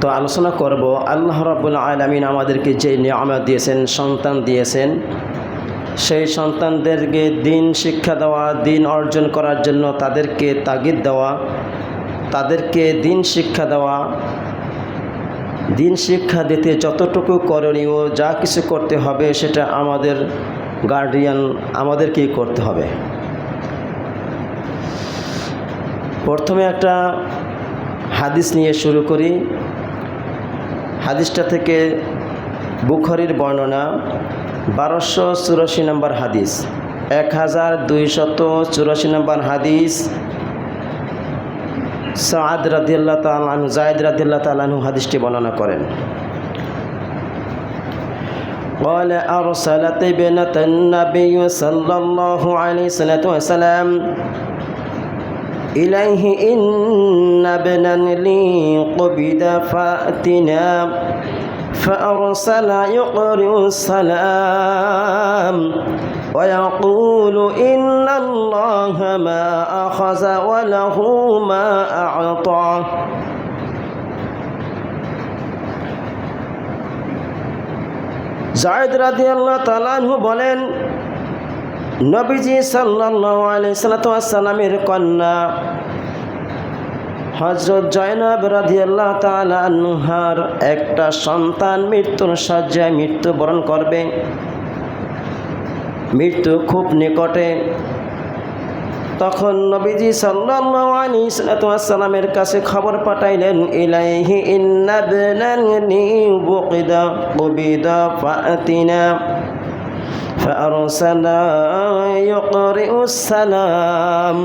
তো আলোচনা করব, আল্লাহ রাবুল আলমিন আমাদেরকে যে নিয়ামত দিয়েছেন, সন্তান দিয়েছেন, সেই সন্তানদেরকে দিন শিক্ষা দেওয়া, দিন অর্জন করার জন্য তাদেরকে তাগিদ দেওয়া, তাদেরকে দিন শিক্ষা দেওয়া, দিন শিক্ষা দিতে যতটুকু করণীয়, যা কিছু করতে হবে সেটা আমাদের গার্ডিয়ান আমাদেরকেই করতে হবে। প্রথমে একটা হাদিস নিয়ে শুরু করি। হাদিসটা থেকে বুখারির বর্ণনা বারোশো চুরাশি নম্বর হাদিস এক হাজার দুইশত চুরাশি নম্বর হাদিস সাদ রাদিয়াল্লাহ তালানু জায়দ রাদিয়াল্লাহ তালানু হাদিসটি বর্ণনা করেন قال أرسلت ابنة النبي صلى الله عليه وسلم إليه إن ابنا لي قبد فأتنا فأرسل يقرئ السلام ويقول إن الله ما أخذ وله ما أعطى জায়দ রাদি আল্লাহ তালানহু বলেন নবীজি সাল্লাহ আলি সাল্লামের কন্যা হজরত জয়নব রাধিয়াল্লাহ তালানহার একটা সন্তান মৃত্যুর শয্যায় মৃত্যুবরণ করবে। মৃত্যু খুব নিকটে। তখন নবীজি সাল্লাল্লাহু সাল্লামের কাছে খবর পাঠাইলেন, ইলাইহি ইন্নাবনানি বুকিদা ফাতিনা। فأرسل يقرئ السلام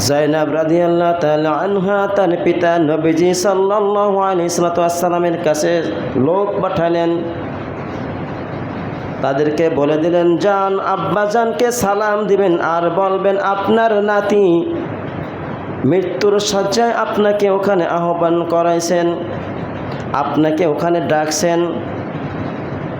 জয়নাব রাজি আল্লাহ তালা আনহা তার পিতা নবীজি সাল্লাহ আলি সালাতামের কাছে লোক পাঠালেন তাদেরকে বলে দিলেন যান আব্বাজানকে সালাম দিবেন আর বলবেন আপনার নাতি মৃত্যুর শয্যায় আপনাকে ওখানে আহ্বান করাইছেন আপনাকে ওখানে ডাকছেন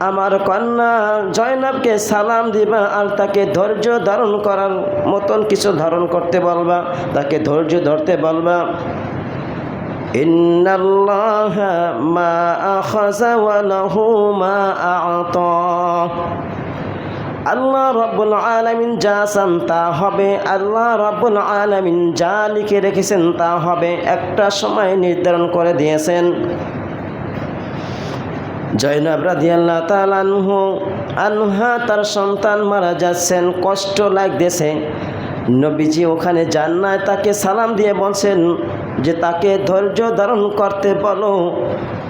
আমার কন্যা জয়নাবকে সালাম দিবা আর তাকে ধৈর্য ধারণ করার মতন কিছু ধারণ করতে বলবা। তাকে ধৈর্য ধরতে বলবা। মা আল্লাহ রব্বুল আলমিন যা চান তা হবে। আল্লাহ রব্বুল আলমিন যা লিখে রেখেছেন তা হবে। একটা সময় নির্ধারণ করে দিয়েছেন। জয়নাব রাধি আল্লাহ তালানহু আনহা তার সন্তান মারা যাচ্ছেন কষ্ট লাগতেছে নবীজি ওখানে যান নাই তাকে সালাম দিয়ে বলছেন যে তাকে ধৈর্য ধারণ করতে বলো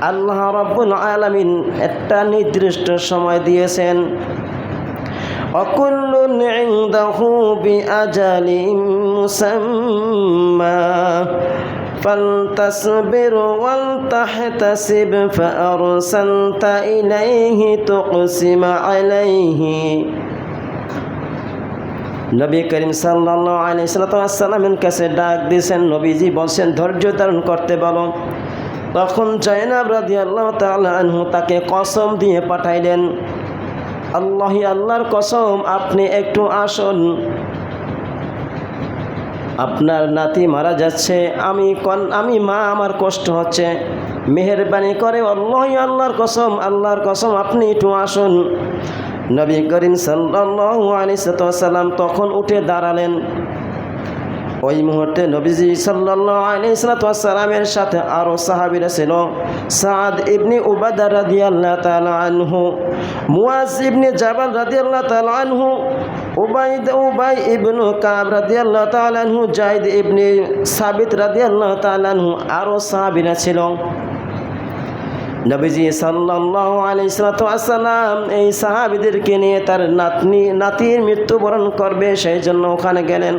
আল্লাহ রব্বুল আলমিন একটা নির্দিষ্ট সময় দিয়েছেন وكل عنده بأجل مسمى فلتصبر ولتحتسب فأرسلت إليه تقسم عليه নবী করিম সাল্লাহ আলি সাল্লামের কাছে ডাক দিয়েছেন নবীজি বলছেন ধৈর্য ধারণ করতে বলো তখন জয়নাব রাজি আল্লাহ তালু তাকে কসম দিয়ে পাঠাইলেন আল্লাহ আল্লাহর কসম আপনি একটু আসুন আপনার নাতি মারা যাচ্ছে, আমি কন আমি মা, আমার কষ্ট হচ্ছে। মেহরবানি করে আল্লাহ আল্লাহর কসম আল্লাহর কসম, আপনি একটু আসুন। নবী করিম সাল্লাহ আলী সাল্লাম তখন উঠে দাঁড়ালেন। ওই মুহূর্তে নবীজি সালামের সাথে আরও সাহাবিরা ছিল। সাদ ইবনি উবাদা রাদি আল্লাহ আনহু মুয়াজ ইবনি জাবাল রাদি আল্লাহ আনহু, উবাইদ উবাই ইবনু কাব রাদি আল্লাহ তালানহু জাইদ ইবনি সাবিত রাদি আল্লাহ তালানহু আরও সাহাবিরা ছিল। নবীজি সাল্লাহ এই সাহাবিদেরকে নিয়ে তার নাতনি, নাতির মৃত্যুবরণ করবে, সেই জন্য ওখানে গেলেন।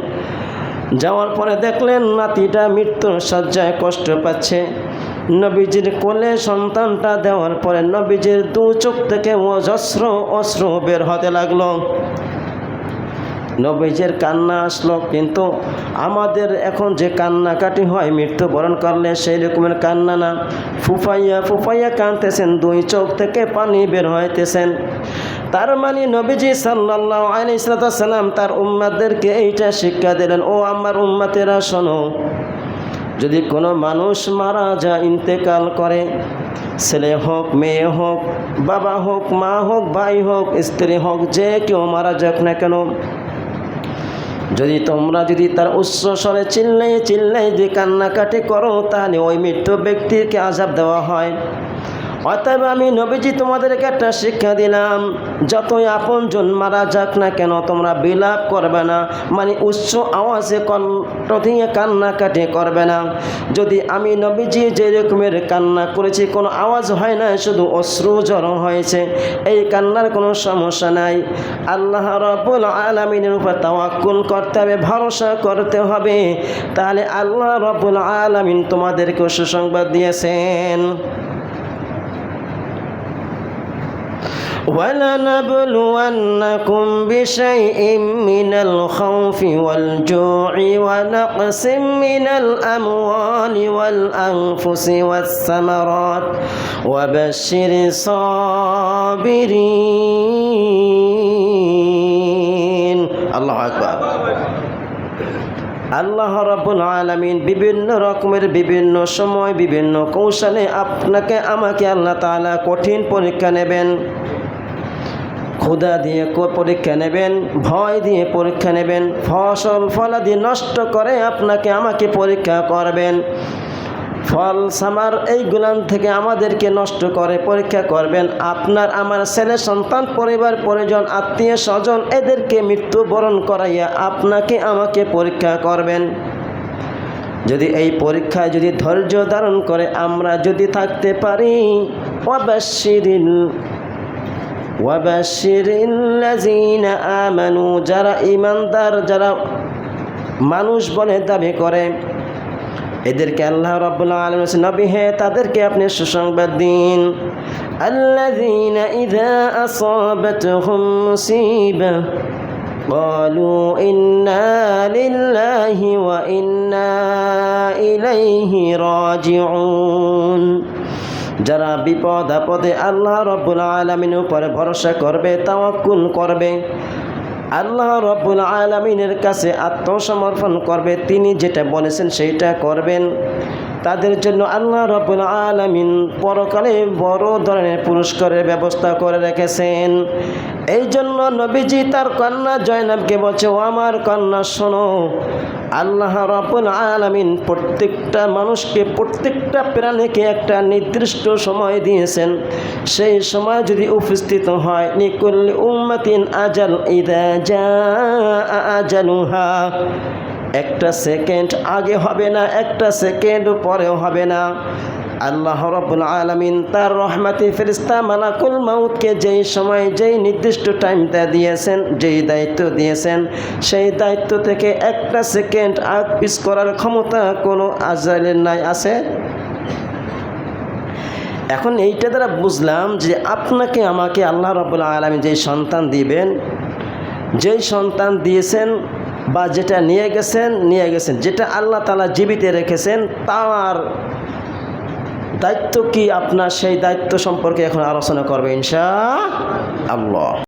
যাওয়ার পরে দেখলেন নাতিটা মৃত্যুর শয্যায় কষ্ট পাচ্ছে। নবীজির কোলে সন্তানটা দেওয়ার পরে নবীজির দু চোখ থেকে অজস্র অস্ত্র বের হতে লাগল। নবীজের কান্না আসলো, কিন্তু আমাদের এখন যে কান্নাকাটি হয়, মৃত্যুবরণ করলে সেই রকমের কান্না না। ফুফাইয়া ফুফাইয়া কাঁদতেছেন, দুই চোখ থেকে পানি বের হইতেছেন। তার মানে নবীজি সাল্লাহ আলিসাল্লাম তার উম্মাদেরকে এইটা শিক্ষা দিলেন, ও আমার উম্মাতেরা, শোনো, যদি কোনো মানুষ মারা যা ইন্তেকাল করে, ছেলে হোক, মেয়ে হোক, বাবা হোক, মা হোক, ভাই হোক, স্ত্রী হোক, যে কেউ মারা যাক না কেন যদি তোমরা যদি তার উচ্চ স্বরে চিল্লাই চিল্লাই যদি কান্নাকাটি করো, তাহলে ওই মৃত্যু ব্যক্তিকে আজাব দেওয়া হয়। অতএব আমি নবীজি তোমাদেরকে একটা শিক্ষা দিলাম, যতই আপনজন মারা যাক না কেন তোমরা বিলাপ করবে না মানে উচ্চ আওয়াজে কণ্ঠ দিয়ে কান্নাকাটি করবে না। যদি আমি নবীজি যে রকমের কান্না করেছি, কোনো আওয়াজ হয় না শুধু অশ্রু জড়ো হয়েছে, এই কান্নার কোনো সমস্যা নাই। আল্লাহ রব্বুল আলমিনের উপর তাওয়াক্কুল করতে হবে, ভরসা করতে হবে। তাহলে আল্লাহ রব্বুল আলমিন তোমাদেরকে সুসংবাদ দিয়েছেন। ولنبلونكم بشيء من الخوف والجوع ونقص من الأموال والأنفس والثمرات وبشر الصابرين الله أكبر আল্লাহ রব্বুল আলমিন বিভিন্ন রকমের বিভিন্ন সময় বিভিন্ন কৌশলে আপনাকে আমাকে আল্লাহ তাআলা কঠিন পরীক্ষা নেবেন ক্ষুধা দিয়ে পরীক্ষা নেবেন, ভয় দিয়ে পরীক্ষা নেবেন, ফসল ফলাদি নষ্ট করে আপনাকে আমাকে পরীক্ষা করবেন। ফল, সামার এই গুলান থেকে আমাদেরকে নষ্ট করে পরীক্ষা করবেন। আপনার, আমার ছেলে, সন্তান, পরিবার, পরিজন, আত্মীয়, স্বজন, এদেরকে মৃত্যুবরণ করাইয়া আপনাকে আমাকে পরীক্ষা করবেন। যদি এই পরীক্ষায় যদি ধৈর্য ধারণ করে আমরা যদি থাকতে পারি ওয়াবাশিরিল্লাযীনা আমানু যারা ইমানদার যারা মানুষ বলে দাবি করে এদেরকে আল্লাহ রাব্বুল আলামিন নবী হে তাদেরকে আপনি সুসংবাদ দিন আল্লাযীনা ইযা আসাবাতহুম মুসিবা قالوا إنا لله وإنا إليه راجعون যারা বিপদ, আপদে আল্লাহ রব্বুল আলমিনের উপরে ভরসা করবে, তাওয়াক্কুল করবে। আল্লাহ রব্বুল আলমিনের কাছে আত্মসমর্পণ করবে। তিনি যেটা বলেছেন, সেইটা করবেন। তাদের জন্য আল্লাহ রব্বুল আলমিন পরকালে বড় ধরনের পুরস্কারের ব্যবস্থা করে রেখেছেন। এই জন্য নবীজি তার কন্যা জয়নাবকে বলছে, ও আমার কন্যা, শোনো, আল্লাহ রব্বুল আলমিন প্রত্যেকটা মানুষকে, প্রত্যেকটা প্রাণীকে একটা নির্দিষ্ট সময় দিয়েছেন। সেই সময় যদি উপস্থিত হয় নিকুল উম্মাতিন আজাল ইদা যা আজালুহা। একটা সেকেন্ড আগে হবে না, একটা সেকেন্ড পরেও হবে না। আল্লাহ রব্বুল আলমিন তার রহমাতি ফেরিস্তা মালাকুল মাউতকে যেই সময় যেই নির্দিষ্ট টাইমটা দিয়েছেন, যেই দায়িত্ব দিয়েছেন, সেই দায়িত্ব থেকে একটা সেকেন্ড আগ পিস করার ক্ষমতা কোনো আজরাইলের নাই, আছে? এখন এইটা দ্বারা বুঝলাম যে আপনাকে, আমাকে আল্লাহ রব্বুল আলমী যেই সন্তান দিবেন, যেই সন্তান দিয়েছেন বা যেটা নিয়ে গেছেন নিয়ে গেছেন। যেটা আল্লাহ তালা জীবিত রেখেছেন, তার দায়িত্ব কি আপনার? সেই দায়িত্ব সম্পর্কে এখন আলোচনা করবে ইনশা আল্লাহ।